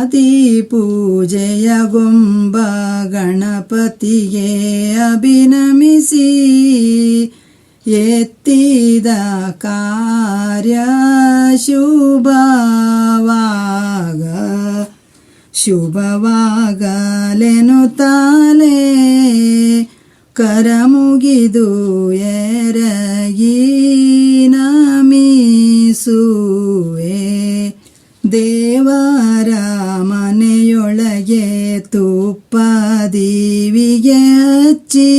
ಆದಿ ಪೂಜೆಯ ಗೊಂಬ ಗಣಪತಿಗೆ ಅಭಿನಮಿಸಿ ಎತ್ತಿದ ಕಾರ್ಯ ಶುಭವಾಗ ಶುಭವಾಗಲೆನು ತಾಲೆ ಕರಮುಗಿದು ಎರಗಿ ನಮಿಸುವೆ ದೇವರ ಮನೆಯೊಳಗೆ ತುಪ್ಪ ದೇವಿಗೆ ಹಚ್ಚಿ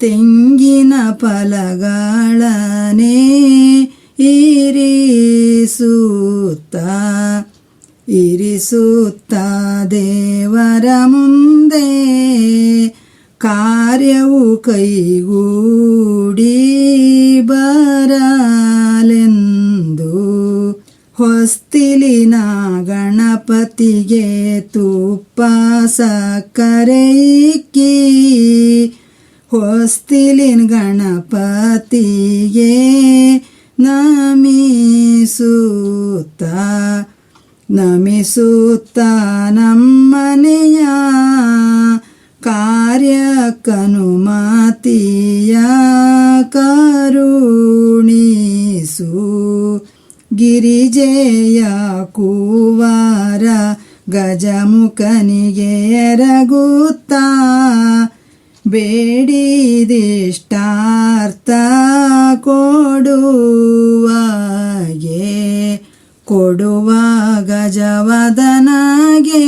ತೆಂಗಿನ ಫಲಗಳನೆ ಇರಿಸುತ್ತ ಇರಿಸುತ್ತ ದೇವರ ಮುಂದೆ ಕಾರ್ಯವು ಕೈಗೂಡಿ ಹೊಸ್ತಿಲಿನ ಗಣಪತಿಗೆ ತುಪ್ಪ ಸಕ್ಕರೆಕ್ಕಿ ಹೊಸ್ತಿಲಿನ ಗಣಪತಿಗೆ ನಮಿಸುತ್ತ ನಮಿಸುತ್ತ ನಮ್ಮನೆಯ ಕಾರ್ಯಕ್ಕನುಮತಿಯ ಕರುಣಿಸು. ಗಿರಿಜೆಯ ಕೂವಾರ ಗಜಮುಖನಿಗೆ ಎರಗುತ್ತ ಬೇಡಿದಿಷ್ಟಾರ್ಥ ಕೊಡುವಾಗೆ ಕೊಡುವ ಗಜವದನಗೆ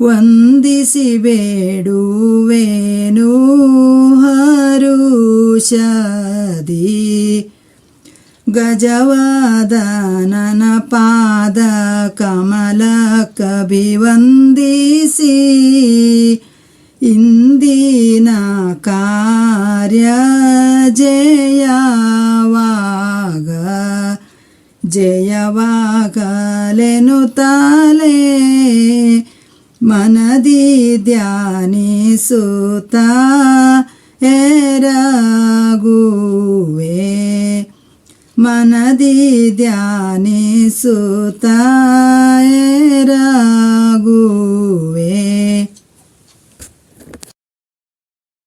ವಂದಿಸಿ ಬೇಡುವೇನು ಹರುಷದಿ ಗಜವಾದನನ ಪಾದ ಕಮಲ ಕಭಿವಂದಿಸಿ ಇಂದಿನ ಕಾರ್ಯ ಜಯವಾಗ ಜಯವಾಗಲೆನು ತಾಲೆ ಮನದಿ ಧ್ಯಾನಿಸುತ್ತ ಎರಗುವೆ ಮನದಿ ಧ್ಯಾನಿಸುತ್ತ ಎರಗುವೆ